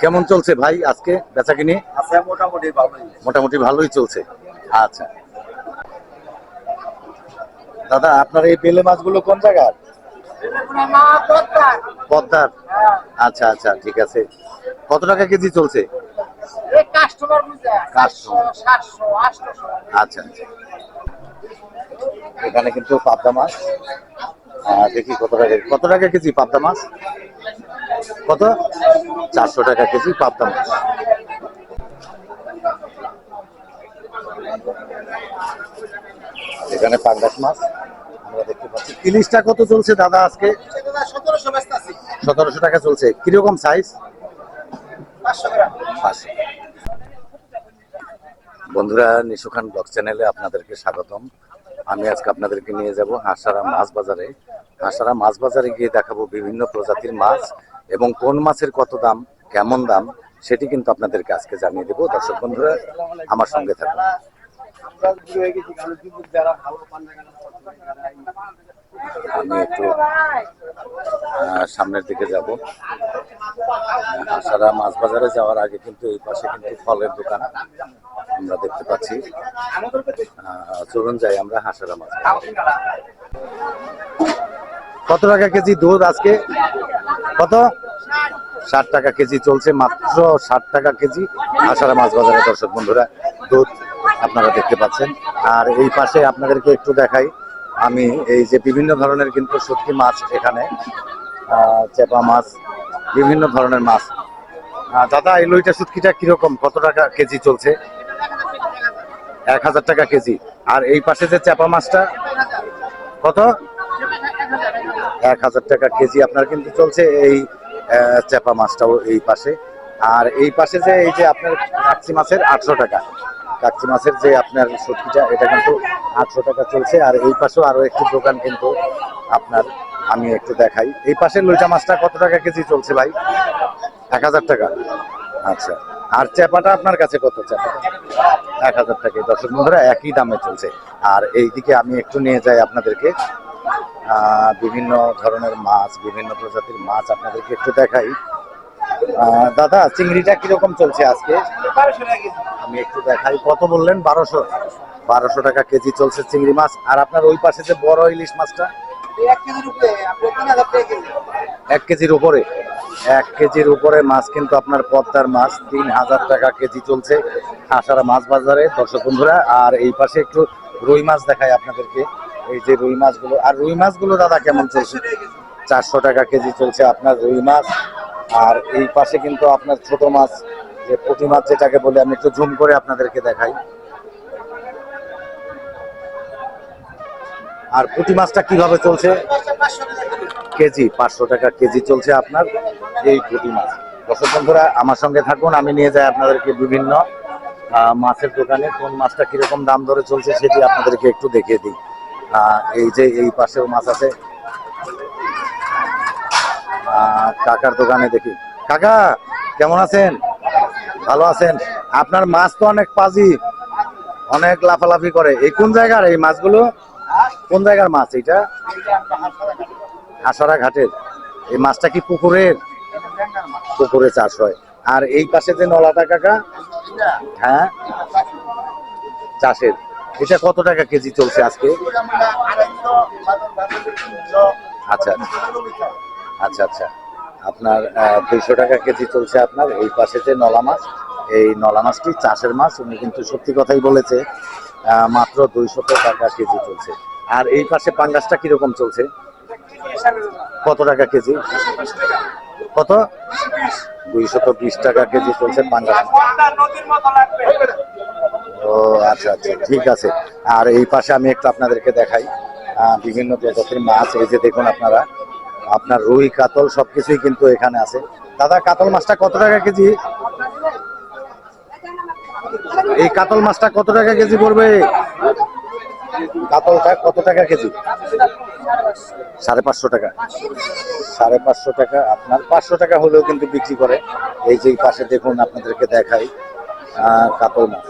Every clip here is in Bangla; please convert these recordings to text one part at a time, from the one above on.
কেমন চলছে ভাই আজকে বেচা কিনে মোটামুটি ভালোই মোটামুটি ভালোই চলছে। আচ্ছা। দাদা আপনার এই বেলে মাছগুলো কোন জায়গার? পদ্মার। আচ্ছা আচ্ছা ঠিক আছে। কত টাকা কেজি চলছে? আচ্ছা আচ্ছা। এখানে কিন্তু পাবদা মাছ। দেখি কত টাকা কত টাকা কেজি পাবদা মাছ? কত? চারশো টাকা কেজি পাবদা মাছ। এখানে পাঙ্গাস মাছ, আমরা দেখতে পাচ্ছি। ইলিশটা কত চলছে দাদা আজকে? সতেরোশো টাকা চলছে। কীরকম সাইজ বন্ধুরা, নিশু খান চ্যানেলে আপনাদেরকে স্বাগতম। আমি আজকে আপনাদেরকে নিয়ে যাব হাসারা মাছ বাজারে। হাসারা মাছ বাজারে গিয়ে দেখাবো বিভিন্ন প্রজাতির মাছ। এবং কোন মাছের কত দাম, কেমন দাম, সেটি কিন্তু আপনাদেরকে আজকে জানিয়ে দেবো। দর্শক বন্ধুরা, আমার সঙ্গে থাকুন। আমি একটু সামনের দিকে যাব। হাসারা মাছ বাজারে যাওয়ার আগে কিন্তু এই পাশে কিন্তু ফলের দোকান আমরা দেখতে পাচ্ছি। চলুন যাই আমরা হাসারা মাছ। কত টাকা কেজি দুধ আজকে? কত? ষাট টাকা কেজি চলছে, মাত্র ষাট টাকা কেজি। হাসারা মাছ বাজারে দর্শক বন্ধুরা, দুধ আপনারা দেখতে পাচ্ছেন। আর এই পাশে আপনাদেরকে একটু দেখাই, আমি এই যে বিভিন্ন ধরনের কিন্তু শুটকি মাছ এখানে চেপা মাছ, বিভিন্ন ধরনের মাছ। দাদা, এই লইটা শুটকিটা কীরকম? কত টাকা কেজি চলছে? এক হাজার টাকা কেজি। আর এই পাশে যে চেপা মাছটা, কত? এক হাজার টাকা কেজি আপনার কিন্তু চলছে এই চেপা মাছটাও এই পাশে। আর এই পাশে যে এই যে আপনার কাচ্চি মাছের আটশো টাকা। কাচ্চি মাছের যে আপনার সবজিটা, এটা কিন্তু আটশো টাকা চলছে। আর এই পাশেও আরও একটি দোকান কিন্তু আপনার আমি একটু দেখাই। এই পাশের লইটা মাছটা কত টাকা কেজি চলছে ভাই? এক হাজার টাকা। আচ্ছা। আর চেপাটা আপনার কাছে কত চেপাটা এক হাজার টাকা। দর্শক বন্ধুরা, একই দামে চলছে। আর এইদিকে আমি একটু নিয়ে যাই আপনাদেরকে। বিভিন্ন ধরনের মাছ, বিভিন্ন প্রজাতির মাছ আপনাদেরকে একটু দেখাই। দাদা, চিংড়িটা কীরকম চলছে আজকে? আমি একটু দেখাই। কত বললেন? বারোশো। বারোশো টাকা কেজি চলছে চিংড়ি মাছ। আর আপনার ওই পাশে যে বড় ইলিশ মাছটা? এক কেজির উপরে। এক কেজির উপরে মাছ কিন্তু আপনার পদ্মার মাছ। তিন হাজার টাকা কেজি চলছে আষাঢ়া মাছ বাজারে। দর্শক বন্ধুরা, আর এই পাশে একটু রুই মাছ দেখাই আপনাদেরকে। এই যে রুই মাছগুলো, আর রুই মাছগুলো দাদা কেমন চলছে? চারশো টাকা কেজি চলছে আপনার রুই মাছ, আর এই পাশে কিন্তু আপনার ছোট মাছ, যে পুঁটি মাছ যেটাকে বলে, আমি একটু জুম করে আপনাদেরকে দেখাই। আর পুঁটি মাছটা কীভাবে চলছে? কেজি, পাঁচশো টাকা কেজি চলছে আপনার এই পুঁটি মাছ। দর্শক বন্ধুরা, আমার সঙ্গে থাকুন, আমি নিয়ে যাই আপনাদেরকে বিভিন্ন মাছের দোকানে, কোন মাছটা কীরকম দাম ধরে চলছে সেটি আপনাদেরকে একটু দেখিয়ে দিই। এই যে এই পাশেও মাছ আছে। কাকার দোকানে দেখি। কাকা, কেমন আছেন? ভালো আছেন? আপনার মাছ তো অনেক পাজি, অনেক লাফালাফি করে। এই কোন জায়গার এই মাছগুলো? কোন জায়গার মাছ এটা আষাঢ়া ঘাটের। এই মাছটা কি পুকুরের? পুকুরে চাষ হয়। আর এই পাশে যে নলাটা, কাকা? হ্যাঁ? চাষের। এটা কত টাকা কেজি চলছে আজকে? আচ্ছা আচ্ছা। আচ্ছা আপনার দুইশো টাকা কেজি চলছে আপনার, এই পাশে যে নলা মাছ, এই নলা মাছটি চাষের মাছ, উনি কিন্তু সত্যি কথাই বলেছে মাত্র দুইশো টাকা কেজি চলছে। আর এই পাশে পাঙ্গাসটা কীরকম চলছে? কত টাকা কেজি? কত? দুইশত বিশ টাকা কেজি চলছে পাঙ্গাস। ও আচ্ছা আচ্ছা ঠিক আছে। আর এই পাশে আমি একটু আপনাদেরকে দেখাই। বিভিন্ন প্রজাতির মাছ, এই যে দেখুন আপনারা, আপনার রুই, কাতল, সবকিছুই কিন্তু এখানে আছে। দাদা, কাতল মাছটা কত টাকা কেজি? এই কাতল মাছটা কত টাকা কেজি পড়বে? কাতলটা কত টাকা কেজি? সাড়ে পাঁচশো টাকা। সাড়ে পাঁচশো টাকা, আপনার পাঁচশো টাকা হলেও কিন্তু বিক্রি করে। এই যে পাশে দেখুন আপনাদেরকে দেখাই কাতল মাছ।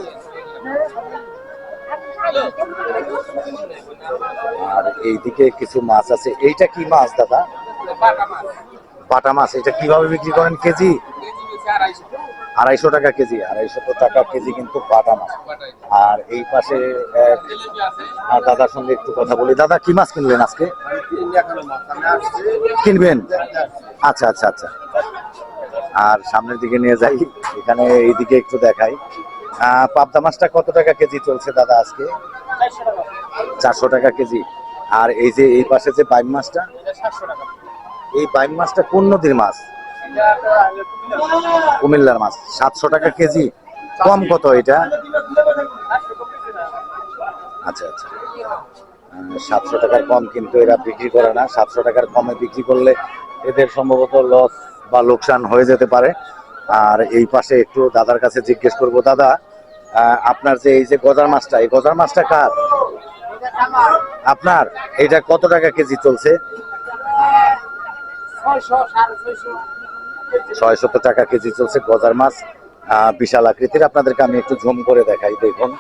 আর এইদিকে কিছু মাছ আছে। এইটা কি মাছ দাদা? বাটা মাছ। এটা কীভাবে বিক্রি করেন? কেজি? আড়াইশো টাকা কেজি। আড়াইশো টাকা কেজি কিন্তু বাটা মাছ। আর এই পাশে দাদার সঙ্গে একটু কথা বলি। দাদা কি মাছ কিনলেন আজকে? কিনবেন? আচ্ছা আচ্ছা আচ্ছা। আর সামনের দিকে নিয়ে যাই। এখানে এইদিকে একটু দেখাই। পাবদা মাছটা কত টাকা কেজি চলছে দাদা আজকে? চারশো টাকা কেজি। আর এই যে এই পাশে যে বাইম মাছটা, এই বাইম মাছটা কোন নদীর মাছ। কুমিল্লার মাছ, সাতশো টাকা কেজি। কম কত এটা? আচ্ছা আচ্ছা। সাতশো টাকার কম কিন্তু এরা বিক্রি করে না। সাতশো টাকার কমে বিক্রি করলে এদের সম্ভবত লস বা লোকসান হয়ে যেতে পারে। আর এই পাশে একটু দাদার কাছে জিজ্ঞেস করব, দাদা আপনার যে এই যে গজার মাছটা, এই গজার মাছটা কার? আপনার? এটা কত টাকা কেজি চলছে? ছয়শত টাকা কেজি চলছে গজার মাছ। বিশাল আকৃতির। আপনাদেরকে আমি একটু ঝুম করে দেখাই, দেখুন।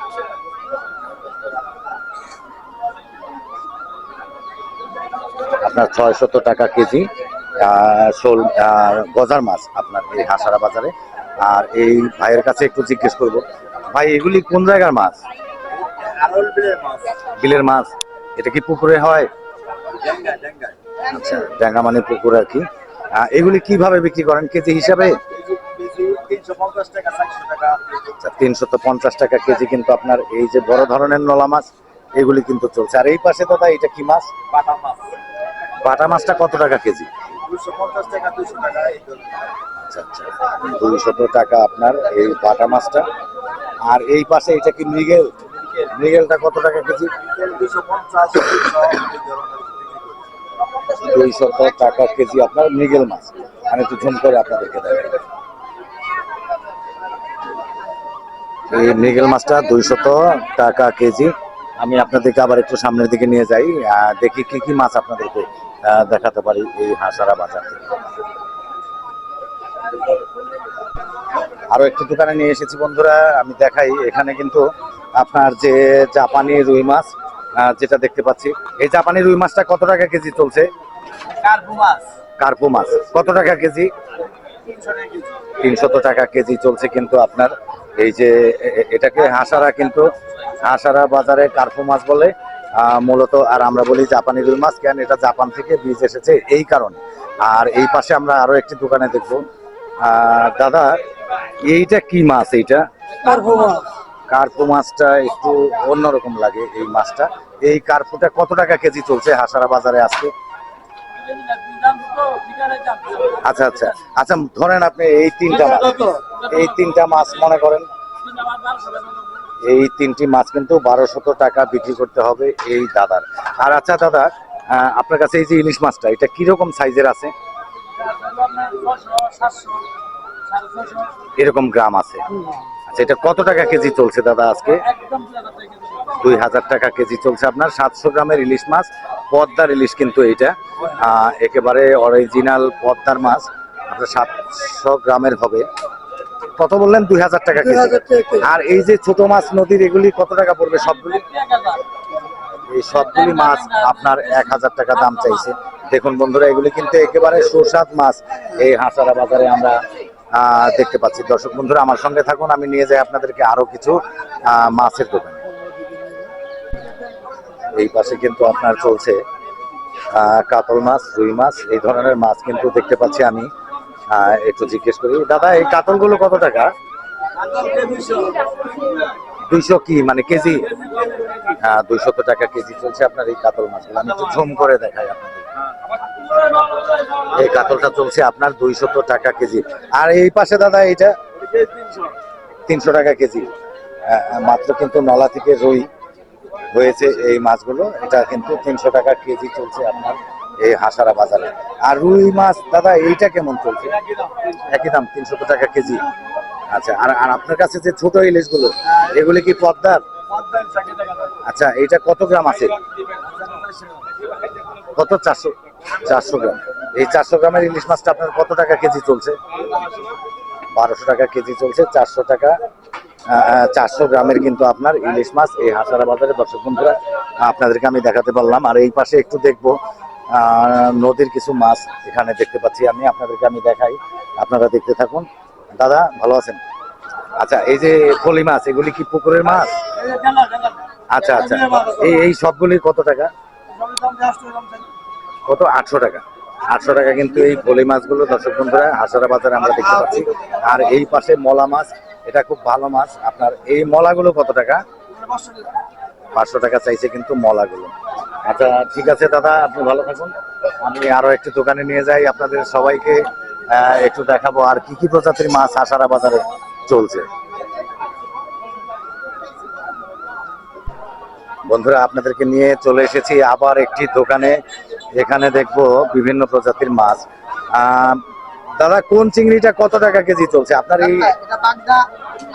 আপনার ছয়শত টাকা কেজি শোল গজার মাছ আপনার এই হাসারা বাজারে। আর এই ভাইয়ের কাছে একটু জিজ্ঞেস করব ভাই এগুলি কোন জায়গার মাছ? বিলের মাছ। এটা কি পুকুরে হয়? আচ্ছা ড্যাঙ্গা মানে পুকুর আর কি। এগুলি কীভাবে বিক্রি করেন? কেজি হিসাবে? আচ্ছা তিনশত পঞ্চাশ টাকা কেজি কিন্তু আপনার এই যে বড় ধরনের নলা মাছ এগুলি কিন্তু চলছে। আর এই পাশে দাদা এটা কি মাছ? বাটা মাছটা কত টাকা কেজি? দুইশত টাকা আপনার এই বাটা মাছটা। আর এই পাশে এটা কি মৃগেল? মৃগেলটা কত টাকা কেজি? দুইশত টাকা কেজি আপনার মৃগেল মাছ। আমি একটু ঝুম করে আপনাদেরকে দেখাই। এই মৃগেল মাছটা দুইশত টাকা কেজি। আমি আপনাদেরকে আবার একটু সামনের দিকে নিয়ে যাই। দেখি কি কি মাছ আপনাদেরকে দেখাতে পারি এই হাসারা বাজার থেকে। আরও একটি দোকানে নিয়ে এসেছি বন্ধুরা আমি দেখাই। এখানে কিন্তু আপনার যে জাপানি রুই মাছ যেটা দেখতে পাচ্ছি। এই জাপানি রুই মাছটা কত টাকা কেজি চলছে? কার্পু মাছ। কত টাকা কেজি? তিনশত টাকা কেজি চলছে কিন্তু আপনার। এই যে এটাকে হাসারা কিন্তু হাসারা বাজারে কার্পু মাছ বলে মূলত আর আমরা বলি জাপানি রুই মাছ কেন এটা জাপান থেকে বীজ এসেছে এই কারণে। আর এই পাশে আমরা আরও একটি দোকানে দেখব। দাদা এইটা কি মাছ এইটা? কার্পো মাছটা একটু অন্যরকম লাগে এই মাছটা। এই কার্পোটা কত টাকা কেজি চলছে হাসারা বাজারে আজকে? আচ্ছা আচ্ছা। আচ্ছা ধরেন আপনি এই তিনটা মাছ এই তিনটা মাছ মনে করেন এই তিনটি মাছ কিন্তু বারোশত টাকা বিক্রি করতে হবে এই দাদার। আর আচ্ছা দাদা আহ, আপনার কাছে এই যে ইলিশ মাছটা এটা কীরকম সাইজের আছে? এরকম গ্রাম আছে। আচ্ছা এটা কত টাকা কেজি চলছে দাদা আজকে? দুই হাজার টাকা কেজি চলছে আপনার। সাতশো গ্রামের ইলিশ মাছ পদ্মার ইলিশ কিন্তু এইটা। আহ, একেবারে অরিজিনাল পদ্মার মাছ। আপনার সাতশো গ্রামের হবে। কত বললেন? দুই হাজার টাকা কেজি। আর এই যে ছোট মাছ নদীর এগুলি কত টাকা পড়বে সবগুলি? এই সবগুলি মাছ আপনার এক হাজার টাকা দাম চাইছে। দেখুন বন্ধুরা এগুলি কিন্তু একেবারে সুস্বাদ মাছ। এই হাঁসারা বাজারে আমরা দেখতে পাচ্ছি। দর্শক বন্ধুরা, আমার সঙ্গে থাকুন, আমি নিয়ে যাই আপনাদেরকে আরও কিছু মাছের দোকানে। এই পাশে কিন্তু আপনার চলছে কাতল মাছ, রুই মাছ, এই ধরনের মাছ কিন্তু দেখতে পাচ্ছি আমি। একটু জিজ্ঞেস করি, দাদা, এই কাতলগুলো কত টাকা? দুইশো কি মানে কেজি? হ্যাঁ দুইশত টাকা কেজি চলছে আপনার এই কাতল মাছগুলো। আমি একটু ঝুম করে দেখাই আপনাদের। এই কাতলটা চলছে আপনার দুইশত টাকা কেজি। আর এই পাশে দাদা এইটা? তিনশো টাকা কেজি। মাত্র কিন্তু নলা থেকে রুই হয়েছে এই মাছগুলো। এটা কিন্তু তিনশো টাকা কেজি চলছে আপনার এই হাসারা বাজারে। আর রুই মাছ, দাদা, এইটা কেমন চলছে? একই দাম তিনশো টাকা কেজি। আচ্ছা আর আর আপনার কাছে যে ছোট ইলিশগুলো, এগুলি কি পদ্মার? আচ্ছা এটা কত গ্রাম আছে? কত? চারশো চারশো গ্রাম। এই চারশো গ্রামের ইলিশ মাছটা আপনার কত টাকা কেজি চলছে? বারোশো টাকা কেজি চলছে, চারশো টাকা চারশো গ্রামের কিন্তু আপনার ইলিশ মাছ। এই হাসারা বাজারে দর্শক বন্ধুরা, আপনাদেরকে আমি দেখাতে পারলাম। আর এই পাশে একটু দেখব নদীর কিছু মাছ এখানে দেখতে পাচ্ছি আমি। আপনাদেরকে আমি দেখাই, আপনারা দেখতে থাকুন। দাদা, ভালো আছেন? আচ্ছা এই যে ফলি মাছ, এগুলি কি পুকুরের মাছ? আচ্ছা আচ্ছা এই এই সবগুলি কত টাকা? কত? আটশো টাকা। আটশো টাকা কিন্তু এই ফলি মাছগুলো, দর্শক বন্ধুরা হাসারা বাজারে আমরা দেখতে পাচ্ছি। আর এই পাশে মলা মাছ, এটা খুব ভালো মাছ। আপনার এই মলাগুলো কত টাকা? পাঁচশো টাকা চাইছে কিন্তু মলাগুলো। আচ্ছা ঠিক আছে দাদা, আপনি ভালো থাকুন। আমি আরও একটি দোকানে নিয়ে যাই। আপনাদের সবাইকে একটু দেখাবো। আর কি কি প্রজাতির মাছ আসারা বাজারে? চলছে। বন্ধুরা আপনাদেরকে নিয়ে চলে এসেছি আবার একটি দোকানে। এখানে দেখব বিভিন্ন প্রজাতির মাছ। দাদা কোন চিংড়িটা কত টাকা কেজি চলছে? আপনার এই এটা বাগদা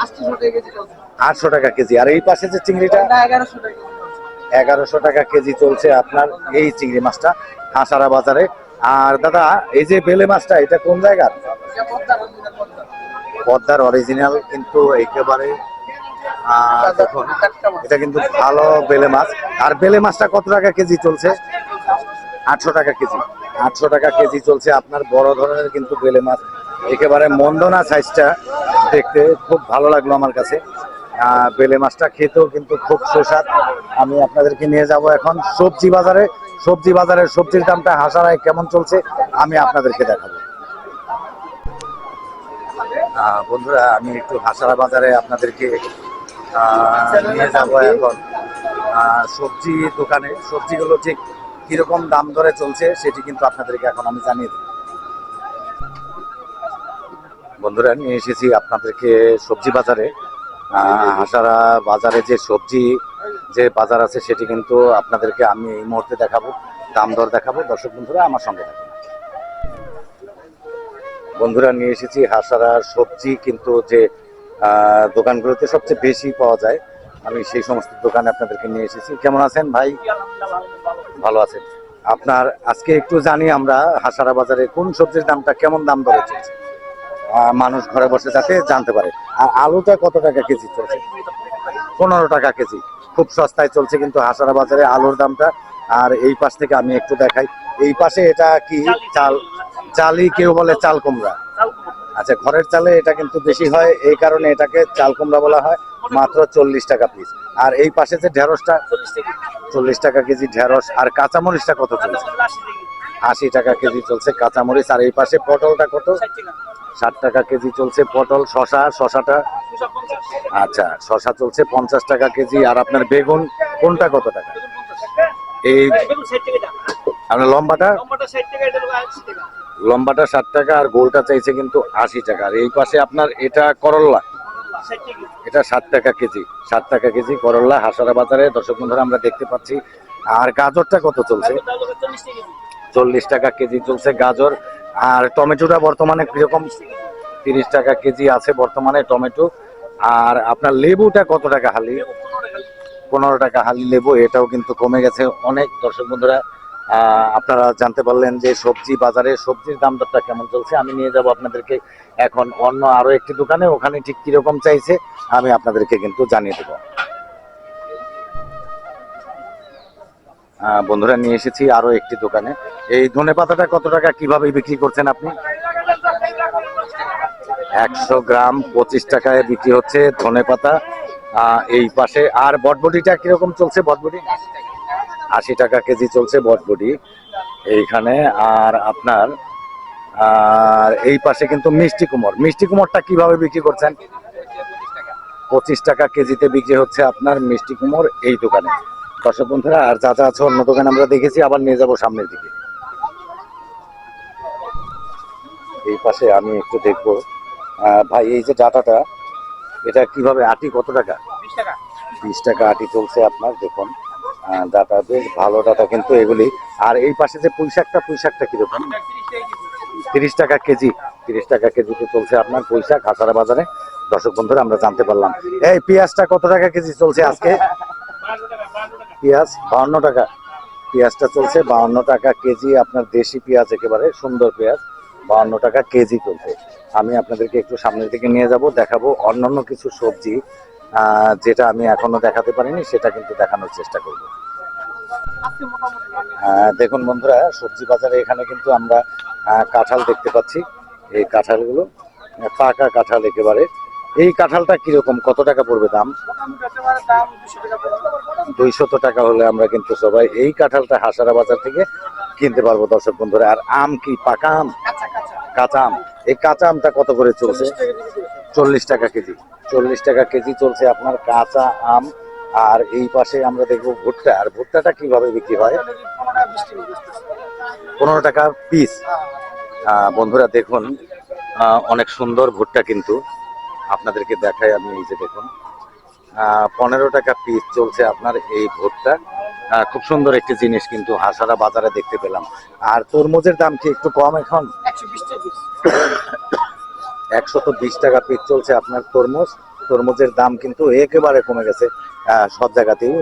800 টাকা কেজি চলছে। আটশো টাকা কেজি। আর এই পাশে যে চিংড়িটা? এটা 1100 টাকা এগারোশো টাকা কেজি চলছে আপনার এই চিংড়ি মাছটা হাসারা বাজারে। আর দাদা এই যে বেলে মাছটা এটা কোন জায়গার? পদ্মার অরিজিনাল কিন্তু একেবারে দেখুন, এটা কিন্তু ভালো বেলে মাছ। আর বেলে মাছটা কত টাকা কেজি চলছে? আটশো টাকা কেজি। আটশো টাকা কেজি চলছে আপনার বড় ধরনের কিন্তু বেলে মাছ। একেবারে মন্দনা সাইজটা দেখতে খুব ভালো লাগল আমার কাছে। বেলে মাছটা খেতেও কিন্তু খুব সুস্বাদ। আমি আপনাদেরকে নিয়ে যাব এখন সবজি বাজারে। সবজি বাজারের সবজির দামটা হাসারায় কেমন চলছে, আমি আপনাদেরকে দেখাবো। বন্ধুরা, আমি একটু হাসারা বাজারে আপনাদেরকে নিয়ে যাব এখন। সবজি দোকানে, সবজিগুলো ঠিক কীরকম দাম দরে চলছে সেটি কিন্তু আপনাদেরকে এখন আমি জানিয়ে দেব। বন্ধুরা নিয়ে এসেছি আপনাদেরকে সবজি বাজারে। হাসারা বাজারে যে সবজি, যে বাজার আছে সেটি কিন্তু আপনাদেরকে আমি এই মুহূর্তে দেখাবো, দাম দর দেখাবো। দর্শক বন্ধুরা, আমার সঙ্গে থাকুন। বন্ধুরা, নিয়ে এসেছি হাসারার সবজি, কিন্তু যে দোকানগুলোতে সবচেয়ে বেশি পাওয়া যায়, আমি সেই সমস্ত দোকানে আপনাদেরকে নিয়ে এসেছি। কেমন আছেন ভাই? ভালো আছেন। আপনার, আজকে একটু জানি আমরা হাসারা বাজারে কোন সবজির দামটা কেমন দাম দরে চলছে। মানুষ ঘরে বসে যাতে জানতে পারে। আর আলুটা কত টাকা কেজি চলছে? পনেরো টাকা কেজি। খুব সস্তায় চলছে কিন্তু হাসারা বাজারে আলুর দামটা। আর এই পাশ থেকে আমি একটু দেখাই। এই পাশে এটা কি? চাল। চালই কেউ বলে চাল কুমড়া। আচ্ছা ঘরের চালে এটা কিন্তু বেশি হয় এই কারণে এটাকে চাল কুমড়া বলা হয় মাত্র চল্লিশ টাকা পিস আর এই পাশে যে ঢেঁড়সটা চল্লিশ টাকা কেজি ঢেঁড়স আর কাঁচামরিচটা কত চলছে? আশি টাকা কেজি চলছে কাঁচামরিচ আর এই পাশে পটলটা কত? ষাট টাকা কেজি চলছে পটল শশা শশাটা আচ্ছা শশা চলছে পঞ্চাশ টাকা কেজি আর আপনার বেগুন কোনটা কত টাকা? এই আপনার লম্বাটা? লম্বাটা ষাট টাকা আর গোলটা চাইছে কিন্তু আশি টাকা। আর এই পাশে আপনার এটা করল্লা এটা ষাট টাকা কেজি। ষাট টাকা কেজি করল্লা হাসারা বাজারে। দর্শক বন্ধুরা, আমরা দেখতে পাচ্ছি। আর গাজরটা কত চলছে? চল্লিশ টাকা কেজি চলছে গাজর। আর টমেটোটা বর্তমানে কীরকম? তিরিশ টাকা কেজি আছে বর্তমানে টমেটো। আর আপনার লেবুটা কত টাকা হালি। পনেরো টাকা হালি লেবু। এটাও কিন্তু কমে গেছে অনেক। দর্শক বন্ধুরা আপনারা জানতে পারলেন যে সবজি বাজারে সবজির দাম দরটা কেমন চলছে। আমি নিয়ে যাব আপনাদেরকে এখন অন্য আরও একটি দোকানে, ওখানে ঠিক কীরকম চাইছে, আমি আপনাদেরকে কিন্তু জানিয়ে দেবো। বন্ধুরা, নিয়ে এসেছি আরও একটি দোকানে। এই ধনে পাতাটা কত টাকা? কীভাবে বিক্রি করছেন আপনি? একশো গ্রাম, পঁচিশ টাকায় বিক্রি হচ্ছে ধনে পাতা। এই পাশে আর বটবটিটা কীরকম চলছে বটবটি? আশি টাকা কেজি চলছে বটবটি এইখানে। আর আপনার আর এই পাশে কিন্তু মিষ্টি কুমড়। মিষ্টি কুমড়টা কীভাবে বিক্রি করছেন? পঁচিশ টাকা কেজিতে বিক্রি হচ্ছে আপনার মিষ্টি কুমড় এই দোকানে। দর্শক বন্ধুরা আর যা যা আছে অন্য দোকানে আমরা দেখেছি আবার নিয়ে যাব সামনের দিকে। এই পাশে আমি একটু দেখব। ভাই এই যে ডাটাটা এটা কীভাবে আটি কত টাকা। বিশ টাকা আটি চলছে আপনার দেখুন। ডাটা বেশ ভালো ডাটা কিন্তু এগুলি। আর এই পাশে যে পুঁই শাকটা পুঁই শাকটা কীরকম? তিরিশ টাকা কেজি। তিরিশ টাকা কেজিতে চলছে আপনার পুঁই শাক হাসারা বাজারে। দর্শক বন্ধুরা, আমরা জানতে পারলাম। এই পেঁয়াজটা কত টাকা কেজি চলছে আজকে? পেঁয়াজ বাউন্ন টাকা। পেঁয়াজটা চলছে বাউন্ন টাকা কেজি। আপনার দেশি পেঁয়াজ একেবারে সুন্দর পেঁয়াজ বাউন্ন টাকা কেজি চলছে। আমি আপনাদেরকে একটু সামনের দিকে নিয়ে যাব, দেখাবো অন্যান্য কিছু সবজি। যেটা আমি এখনও দেখাতে পারিনি, সেটা কিন্তু দেখানোর চেষ্টা করব। দেখুন বন্ধুরা, সবজি বাজারে এখানে কিন্তু আমরা কাঁঠাল দেখতে পাচ্ছি। এই কাঁঠালগুলো, পাকা কাঁঠাল একেবারে। এই কাঁঠালটা কীরকম? কত টাকা পড়বে দাম? দুইশত টাকা হলে আমরা কিন্তু সবাই এই কাঁঠালটা হাসারা বাজার থেকে কিনতে পারব, দর্শক বন্ধুরা। আর আম কি পাকা আম? কাঁচা আম। এই কাঁচা আমটা কত করে চলছে? চল্লিশ টাকা কেজি। চল্লিশ টাকা কেজি চলছে আপনার কাঁচা আম। আর এই পাশে আমরা দেখব ভুট্টা। আর ভুট্টাটা কীভাবে বিক্রি হয়? পনেরো টাকা পিস। বন্ধুরা দেখুন অনেক সুন্দর ভুট্টা কিন্তু আপনাদেরকে দেখাই আমি এই যে দেখুন পনেরো টাকা পিস চলছে আপনার এই ভুট্টা। খুব সুন্দর একটি জিনিস কিন্তু হাসারা বাজারে দেখতে পেলাম। আর তরমুজের দাম কি একটু কম এখন? একশত বিশ টাকা পিস চলছে আপনার তরমুজ। তরমুজের দাম কিন্তু একেবারে কমে গেছে সব জায়গাতেই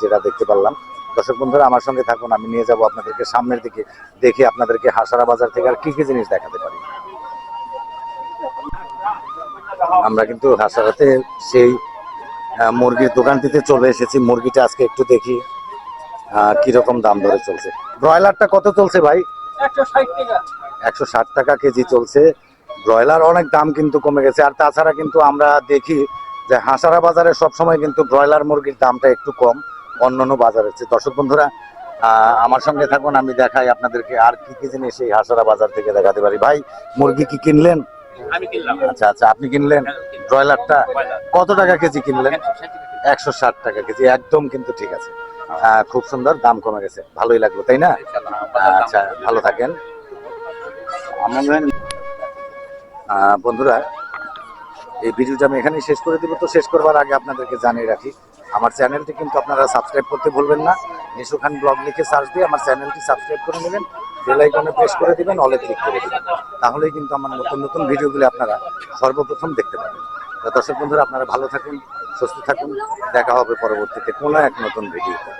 যেটা দেখতে পারলাম। দর্শক বন্ধুরা আমার সঙ্গে থাকুন আমি নিয়ে যাব আপনাদেরকে সামনের দিকে দেখি আপনাদেরকে হাসারা বাজার থেকে আর কি কি জিনিস দেখাতে পারি। আমরা কিন্তু হাসারাতে সেই মুরগির দোকানটিতে চলে এসেছি। মুরগিটা আজকে একটু দেখি কীরকম দাম ধরে চলছে। ব্রয়লারটা কত চলছে ভাই? একশো ষাট টাকা। একশো ষাট টাকা কেজি চলছে। ব্রয়লার অনেক দাম কিন্তু কমে গেছে। আর তাছাড়া কিন্তু আমরা দেখি যে হাসারা বাজারে সবসময় কিন্তু ব্রয়লার মুরগির দামটা একটু কম অন্যান্য বাজারের চেয়ে। দর্শক বন্ধুরা আমার সঙ্গে থাকুন আমি দেখাই আপনাদেরকে আর কি কি জিনিস এই হাসারা বাজার থেকে দেখাতে পারি। ভাই মুরগি কি কিনলেন? আচ্ছা আচ্ছা আপনি কিনলেন ব্রয়লারটা? কত টাকা কেজি কিনলেন? একশো ষাট টাকা কেজি। একদম কিন্তু ঠিক আছে। আহ, খুব সুন্দর দাম কমে গেছে। ভালোই লাগল তাই না? বাজার। আচ্ছা ভালো থাকেন। বন্ধুরা, এই ভিডিওটা আমি এখানেই শেষ করে দিব। তো শেষ করবার আগে আপনাদেরকে জানিয়ে রাখি, আমার চ্যানেলটি কিন্তু আপনারা সাবস্ক্রাইব করতে ভুলবেন না। নিশু খান ব্লগ লিখে সার্চ দিয়ে আমার চ্যানেলটি সাবস্ক্রাইব করে নেবেন, বেল আইকনে প্রেস করে দিবেন, অলে ক্লিক করে দেবেন। তাহলেই কিন্তু আমার নতুন নতুন ভিডিওগুলি আপনারা সর্বপ্রথম দেখতে পাবেন। তো দর্শক বন্ধুরা, আপনারা ভালো থাকুন, সুস্থ থাকুন। দেখা হবে পরবর্তীতে কোনো এক নতুন ভিডিওতে।